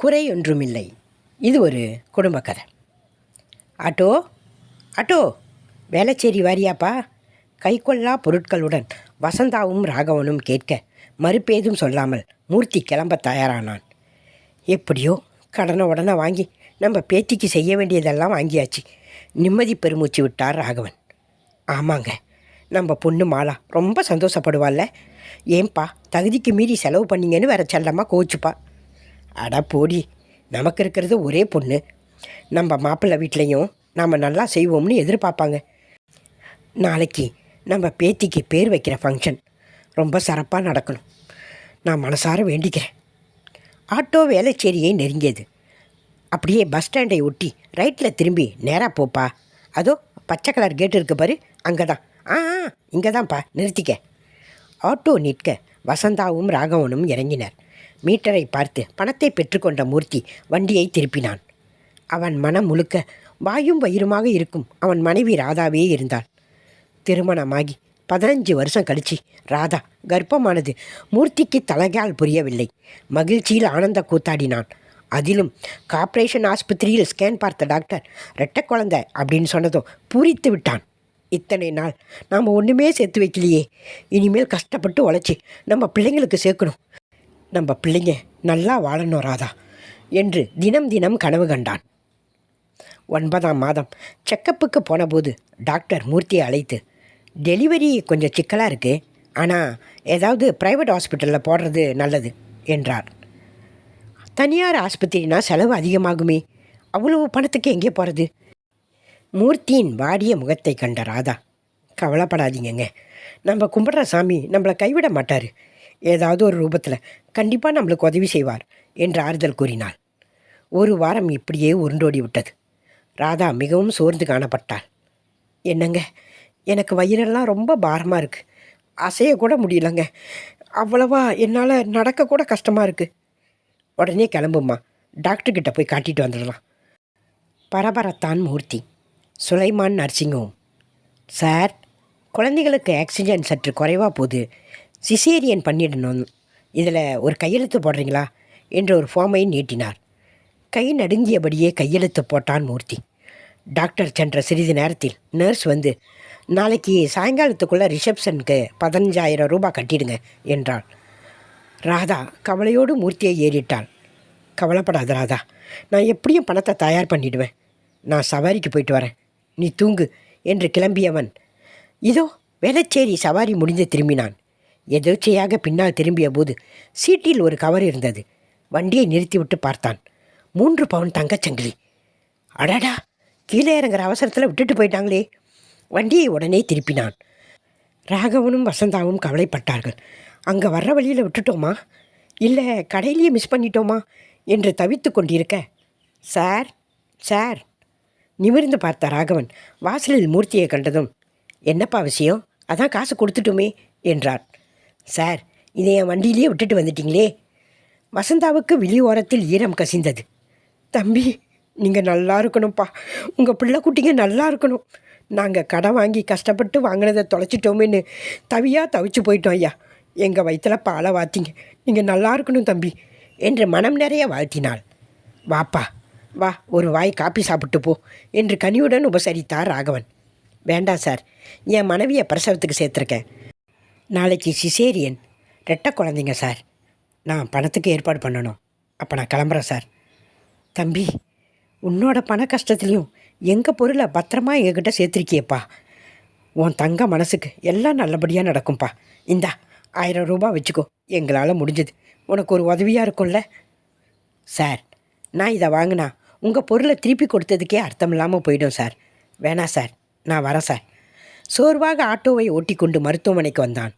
குறை ஒன்றுமில்லை. இது ஒரு குடும்ப கதை. ஆட்டோ ஆட்டோ வேளச்சேரி வாரியாப்பா. கைக்கொள்ளா பொருட்களுடன் வசந்தாவும் ராகவனும் கேட்க மறுப்பேதும் சொல்லாமல் மூர்த்தி கிளம்ப தயாரானான். எப்படியோ கடனை உடனே வாங்கி நம்ம பேத்திக்கு செய்ய வேண்டியதெல்லாம் வாங்கியாச்சு. நிம்மதி பெருமூச்சு விட்டார் ராகவன். ஆமாங்க நம்ம பொண்ணு மாலா ரொம்ப சந்தோஷப்படுவாள்ல. ஏன்பா தகுதிக்கு மீறி செலவு பண்ணீங்கன்னு வேற செல்லமாக கோச்சுப்பா. அட போடி நமக்கு இருக்கிறது ஒரே பொண்ணு. நம்ம மாப்பிள்ளை வீட்லேயும் நாம் நல்லா செய்வோம்னு எதிர்பார்ப்பாங்க. நாளைக்கு நம்ம பேத்திக்கு பேர் வைக்கிற ஃபங்க்ஷன் ரொம்ப சிறப்பாக நடக்கணும். நான் மனசார வேண்டிக்கிறேன். ஆட்டோ வேலைச்சேரியை நெருங்கியது. அப்படியே பஸ் ஸ்டாண்டை ஒட்டி ரைட்டில் திரும்பி நேராக போப்பா. அதோ பச்சை கலர் கேட் இருக்கு பாரு அங்கே தான் ஆ இங்கே தான்ப்பா நிறுத்திக்க. ஆட்டோ நிற்க வசந்தாவும் ராகவனும் இறங்கினர். மீட்டரை பார்த்து பணத்தை பெற்றுக்கொண்ட மூர்த்தி வண்டியை திருப்பினான். அவன் மனம் முழுக்க வாயும் வயிறுமாக இருக்கும். அவன் மனைவி ராதாவே இருந்தாள். திருமணமாகி பதினஞ்சு வருஷம் கழிச்சு ராதா கர்ப்பமானது மூர்த்திக்கு தலைகால் புரியவில்லை. மகிழ்ச்சியில் ஆனந்த கூத்தாடினான். அதிலும் கார்ப்பரேஷன் ஆஸ்பத்திரியில் ஸ்கேன் பார்த்த டாக்டர் ரெட்டை குழந்தை அப்படின்னு சொன்னதும் பூரித்து விட்டான். இத்தனை நாள் நாம் ஒன்றுமே சேர்த்து வைக்கலையே. இனிமேல் கஷ்டப்பட்டு உழைச்சி நம்ம பிள்ளைங்களுக்கு சேர்க்கணும். நம்ம பிள்ளைங்க நல்லா வாழணும் ராதா என்று தினம் தினம் கனவு கண்டான். ஒன்பதாம் மாதம் செக்கப்புக்கு போனபோது டாக்டர் மூர்த்தியை அழைத்து டெலிவரி கொஞ்சம் சிக்கலாக இருக்குது ஆனால் ஏதாவது ப்ரைவேட் ஹாஸ்பிட்டலில் போடுறது நல்லது என்றார். தனியார் ஆஸ்பத்திரினா செலவு அதிகமாகுமே அவ்வளவு பணத்துக்கு எங்கே போகிறது மூர்த்தியின் வாடிய முகத்தை கண்ட ராதா கவலைப்படாதீங்கங்க நம்ம கும்பிட்ற சாமி நம்மளை கைவிட மாட்டார் ஏதாவது ஒரு ரூபத்தில் கண்டிப்பாக நம்மளுக்கு உதவி செய்வார் என்று ஆறுதல் கூறினாள். ஒரு வாரம் இப்படியே உருண்டோடி விட்டது. ராதா மிகவும் சோர்ந்து காணப்பட்டாள். என்னங்க எனக்கு வயிறெல்லாம் ரொம்ப பாரமாக இருக்குது அசையக்கூட முடியலங்க. அவ்வளவா என்னால் நடக்கக்கூட கஷ்டமாக இருக்குது உடனே கிளம்பும்மா. டாக்டர்கிட்ட போய் காட்டிட்டு வந்துடலாம். பரபரத்தான் Murthy Sulaiman nursing home sir குழந்தைகளுக்கு ஆக்சிஜன் சற்று குறைவாக போகுது. சிசேரியன் பண்ணிடணும். இதில் ஒரு கையெழுத்து போடுறீங்களா? என்று ஒரு ஃபார்மை நீட்டினார். கை நடுங்கியபடியே கையெழுத்து போட்டான் மூர்த்தி. டாக்டர் சென்ற சிறிது நேரத்தில் நர்ஸ் வந்து நாளைக்கு சாயங்காலத்துக்குள்ளே ரிசப்ஷனுக்கு பதினஞ்சாயிரம் ரூபாய் கட்டிடுங்க என்றாள். ராதா கவலையோடு மூர்த்தியை ஏறிட்டாள். கவலைப்படாத ராதா நான் எப்படியும் பணத்தை தயார் பண்ணிடுவேன். நான் சவாரிக்கு போயிட்டு வரேன். நீ தூங்கு என்று கிளம்பியவன். இதோ வேளச்சேரி சவாரி முடிந்து திரும்பினான். எதேச்சையாக பின்னால் திரும்பிய போது சீட்டில் ஒரு கவர் இருந்தது. வண்டியை நிறுத்திவிட்டு பார்த்தான். மூன்று பவுன் தங்கச்சங்கிலி அடடா! கீழே இறங்குற அவசரத்தில் விட்டுட்டு போயிட்டாங்களே. வண்டியை உடனே திருப்பினான். ராகவனும் வசந்தாவும் கவலைப்பட்டார்கள். அங்கே வர்ற வழியில் விட்டுட்டோமா? இல்லை கடையிலேயே மிஸ் பண்ணிட்டோமா? என்று தவித்து கொண்டிருக்க சார் சார் நிமிர்ந்து பார்த்த ராகவன் வாசலில் மூர்த்தியை கண்டதும் என்னப்பா விஷயம்? அதான் காசு கொடுத்துட்டோமே என்றார் சார் இதை என் வண்டியிலேயே விட்டுட்டு வந்துட்டீங்களே. வசந்தாவுக்கு விழி ஓரத்தில் ஈரம் கசிந்தது. தம்பி நீங்கள் நல்லா இருக்கணும்ப்பா. உங்கள் பிள்ளை குட்டிங்க நல்லா இருக்கணும். நாங்கள் கடை வாங்கி கஷ்டப்பட்டு வாங்கினதை தொலைச்சிட்டோமேன்னு தவியாக தவிச்சு போயிட்டோம் ஐயா. எங்கள் வயிற்றில் பாலை வாத்திங்க நீங்கள் நல்லா இருக்கணும் தம்பி என்று மனம் நிறைய வாழ்த்தினாள். வாப்பா வா ஒரு வாய் காப்பி சாப்பிட்டு போ என்று கனியுடன் உபசரித்தார் ராகவன். வேண்டாம் சார் என் மனைவியை பிரசவத்துக்கு சேர்த்துருக்கேன். நாளைக்கு சிசேரியன். ரெட்டை குழந்தைங்க சார். நான் பணத்துக்கு ஏற்பாடு பண்ணணும். அப்போ நான் கிளம்புறேன் சார். தம்பி உன்னோட பண கஷ்டத்துலேயும் எங்கள் பொருளை பத்திரமா எங்கிட்ட சேர்த்துருக்கியப்பா. உன் தங்க மனசுக்கு எல்லாம் நல்லபடியாக நடக்கும்ப்பா இந்தா ஆயிரம் ரூபாய் வச்சுக்கோ. எங்களால் முடிஞ்சது. உனக்கு ஒரு உதவியாக இருக்கும்ல? சார் நான் இதை வாங்கினா உங்கள் பொருளை திருப்பி கொடுத்ததுக்கே அர்த்தம் இல்லாமல் போயிடும் சார். வேணாம் சார். நான் வரேன் சார். சோர்வாக ஆட்டோவை ஓட்டிக்கொண்டு மருத்துவமனைக்கு வந்தான்.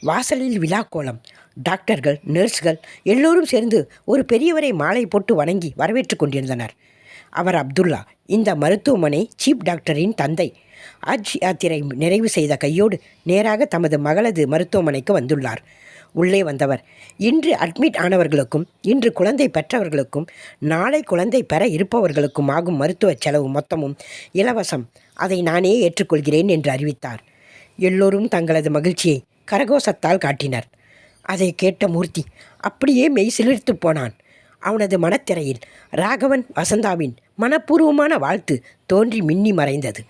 வாசலில் விழாக்கோலம் டாக்டர்கள் நர்ஸ்கள் எல்லோரும் சேர்ந்து ஒரு பெரியவரை மாலை போட்டு வணங்கி வரவேற்று கொண்டிருந்தனர். அவர் அப்துல்லா இந்த மருத்துவமனை சீப் டாக்டரின் தந்தை. ஹஜ் யாத்திரை நிறைவு செய்த கையோடு நேராக தமது மகளது மருத்துவமனைக்கு வந்துள்ளார். உள்ளே வந்தவர் இன்று அட்மிட் ஆனவர்களுக்கும் இன்று குழந்தை பெற்றவர்களுக்கும் நாளை குழந்தை பெற இருப்பவர்களுக்கும் ஆகும் மருத்துவ செலவு மொத்தமும் இலவசம். அதை நானே ஏற்றுக்கொள்கிறேன் என்று அறிவித்தார். எல்லோரும் தங்களது மகிழ்ச்சியை கரகோசத்தால் காட்டினர். அதை கேட்ட மூர்த்தி அப்படியே மெய் சிலிர்த்து போனான். அவனது மனத்திரையில் ராகவன் வசந்தாவின் மனப்பூர்வமான வாழ்த்து தோன்றி மின்னி மறைந்தது.